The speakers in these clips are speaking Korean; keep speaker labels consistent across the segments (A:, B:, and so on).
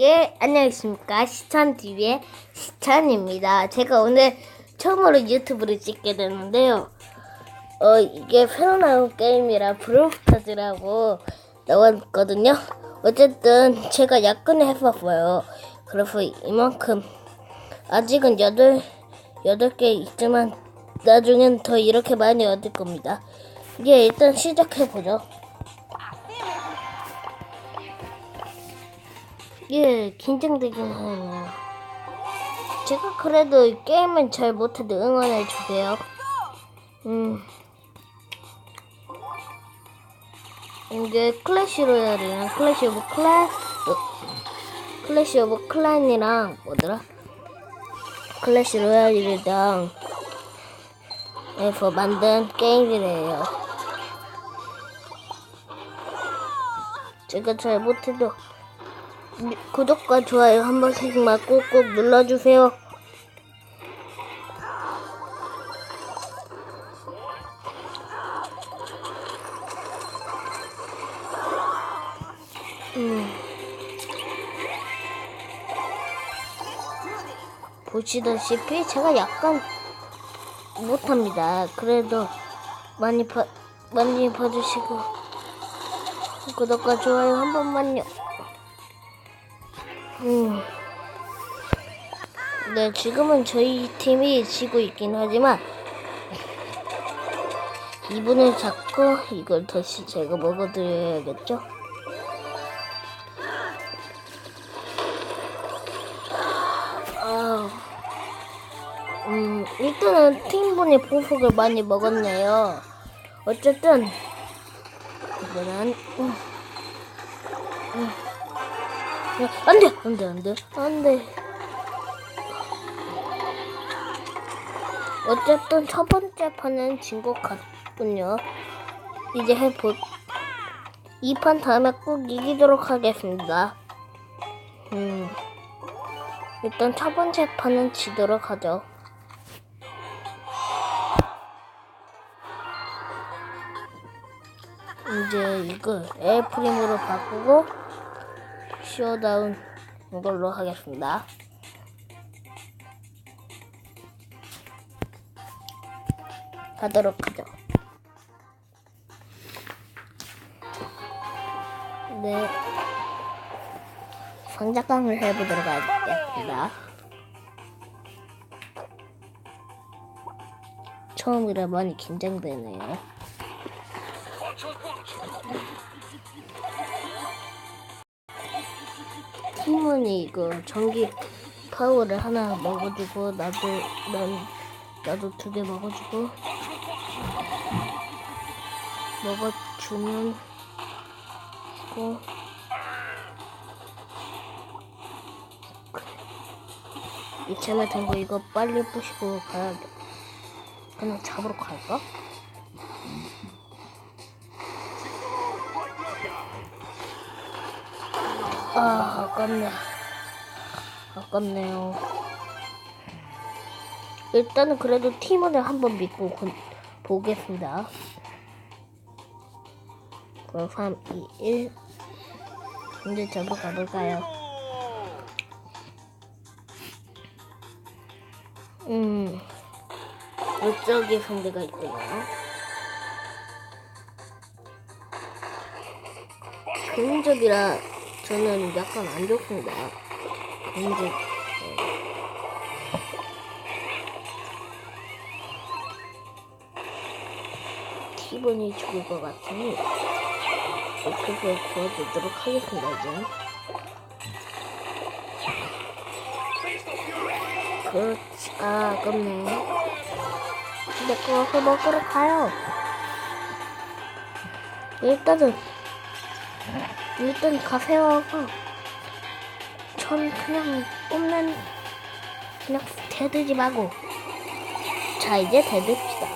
A: 예, 안녕하십니까. 시찬TV의 시찬입니다. 제가 오늘 처음으로 유튜브를 찍게 되는데요. 어, 이게 새로 나온 게임이라 브로스타즈라고 나왔거든요. 어쨌든 제가 약근을 해봤어요. 그래서 이만큼, 아직은 여덟, 여덟 개 있지만 나중엔 더 이렇게 많이 얻을 겁니다. 예, 일단 시작해보죠. 예, 긴장되긴 하네요. 제가 그래도 게임은 잘 못해도 응원해 주세요. 음. 이게 클래시 로얄이랑 클래시 오브 클라, 어, 클래시 오브 클랜이랑 뭐더라? 클래시 로얄이랑 에서 만든 게임이래요. 제가 잘 못해도 구독과 좋아요 한 번씩만 꼭꼭 눌러주세요. 음. 보시다시피 제가 약간 못합니다. 그래도 많이 봐 많이 봐주시고 구독과 좋아요 한 번만요. 음. 네, 지금은 저희 팀이 지고 있긴 하지만 이분을 잡고 이걸 다시 제가 먹어드려야겠죠? 아, 음, 일단은 팀분이 보석을 많이 먹었네요. 어쨌든 이번엔 음, 음. 야, 안 돼! 안 돼, 안 돼. 안 돼. 어쨌든 첫 번째 판은 진 것 같군요. 이제 해보, 이판 다음에 꼭 이기도록 하겠습니다. 음, 일단 첫 번째 판은 지도록 하죠. 이제 이걸 에프림으로 바꾸고 쇼다운 이걸로 하겠습니다. 하도록 하죠. 네. 상작강을 해보도록 하겠습니다. 처음이라 많이 긴장되네요. 팀원이 이거 전기 파워를 하나 먹어주고 나도 난 나도 두 개 먹어주고 먹어주면 고 이참에 된거 이거 빨리 부시고 가야겠. 그냥 잡으러 갈까? 아, 아깝네. 아깝네요. 일단은 그래도 팀원을 한번 믿고 본- 보겠습니다. 그럼 3, 2, 1. 이제 저도 가볼까요? 음, 이쪽에 상대가 있고요. 개인적이라 저는 약간 안 좋습니다. 개인적, 티본이 죽을 것 같으니 그걸 구워주도록 하겠습니다, 이제. 그렇지, 아, 아깝네. 근데 그거 먹으러 가요. 일단은 일단 가세요하고 전 그냥 뽑는 그냥 대들지 말고 자 이제 대듭시다.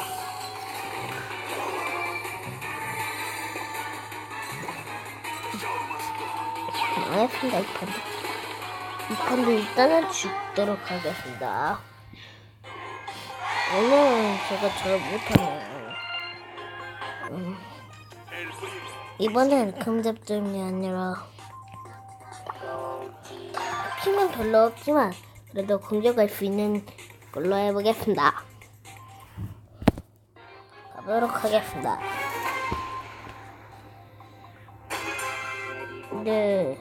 A: 망했습니다 이 판도 이 판도 일단은 죽도록 하겠습니다. 오늘은 제가 잘 못하네요. 음. 이번엔 금접점이 아니라 힘은 별로 없지만 그래도 공격할 수 있는 걸로 해보겠습니다. 가보도록 하겠습니다. 네,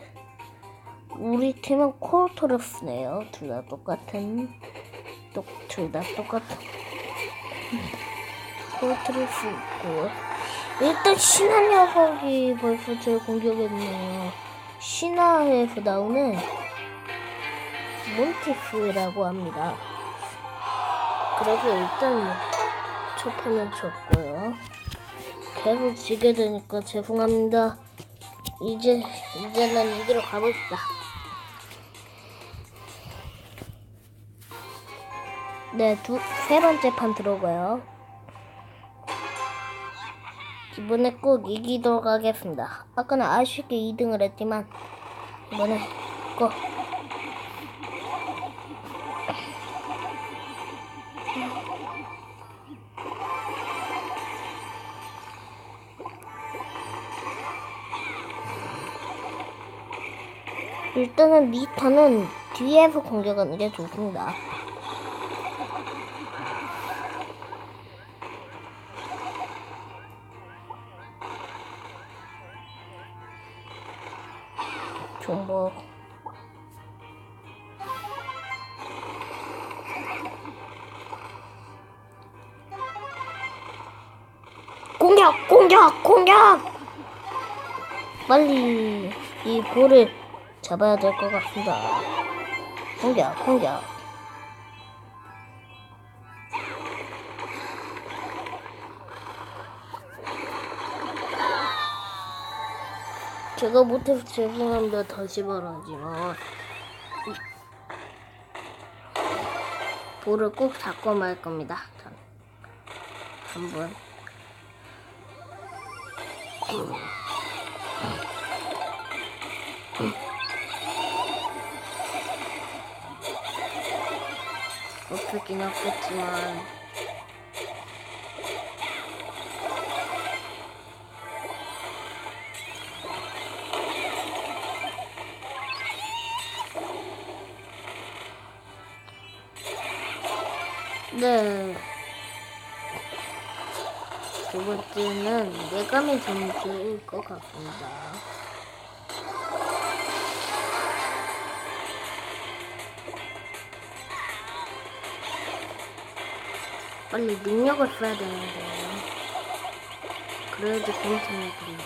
A: 우리 팀은 코르토르스네요. 둘 다 똑같은, 둘 다 똑같은 코르토르스 있고 일단 신화 녀석이 벌써 제 공격했네요. 신화에서 나오는 몬티프라고 합니다. 그래서 일단 첫 판은 졌고요. 계속 지게 되니까 죄송합니다. 이제 이제는 이기로 가봅시다. 네, 두, 세 번째 판 들어가요. 이번에 꼭 이기도록 하겠습니다. 아까는 아쉽게 2등을 했지만 이번에 꼭 일단은 리타는 뒤에서 공격하는 게 좋습니다. 정보 공격 공격 공격! 빨리 이 볼을 잡아야 될 것 같습니다. 공격 공격 제가 못해서 죄송합니다 다시 말하지만 볼을 꼭 잡고 말 겁니다 전. 한번 없겠긴 없겠지만 네. 두 번째는 내감의 점수일 것 같습니다. 빨리 능력을 써야 되는데. 그래야지 그리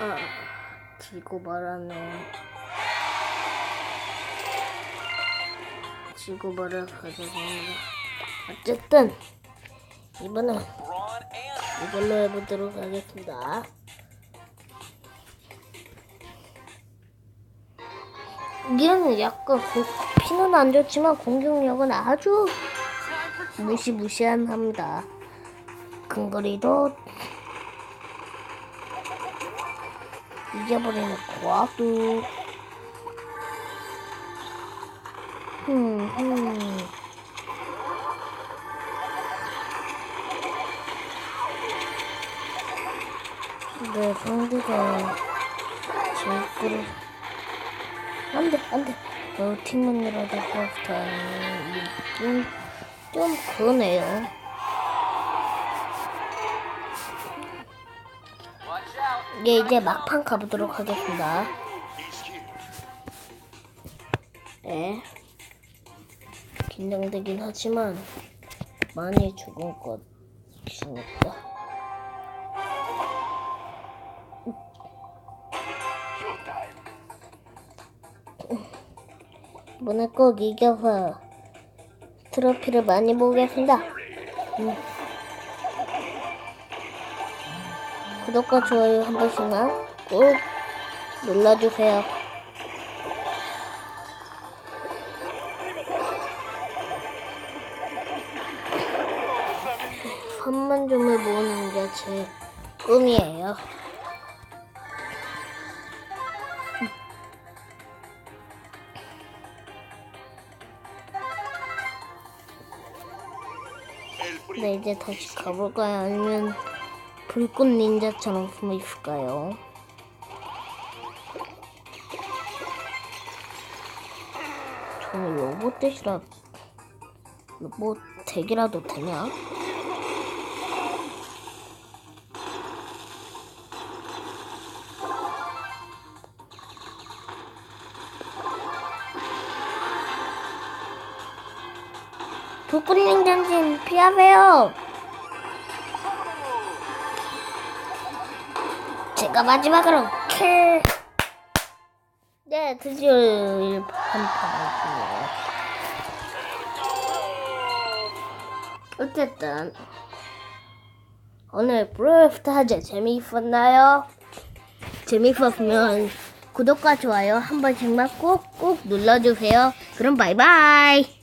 A: 아, 지고 말하네. 말을 가져갑니다. 어쨌든, 이번엔 이걸로 해보도록 하겠습니다. 얘는 약간 고- 피는 안 좋지만 공격력은 아주 무시무시한 합니다. 근거리도 이겨버리는 고압도 흠, 흠. 네, 상대가 제거를 안돼 안 돼. 어, 팀문이라도 그렇다는 느낌 좀 그러네요. 예 이제 막판 가보도록 하겠습니다. 네 긴장되긴 하지만 많이 죽은 것이니까 이번에 꼭 이겨서 트로피를 많이 보겠습니다. 음. 구독과 좋아요 한 번씩만 꼭 눌러주세요. 한만 점을 모으는 게 제 꿈이에요. 네, 이제 다시 가볼까요? 아니면 불꽃 닌자처럼 숨어 있을까요? 저는 로봇 대시라 로봇 덱이라도 되냐? 북군행 전진 피하세요. 제가 마지막으로 킬. 네, 드디어 한판 어쨌든 오늘 브로스타즈 재미있었나요? 재미있었으면 구독과 좋아요 한 번씩만 꼭꼭 눌러주세요. 그럼 바이바이.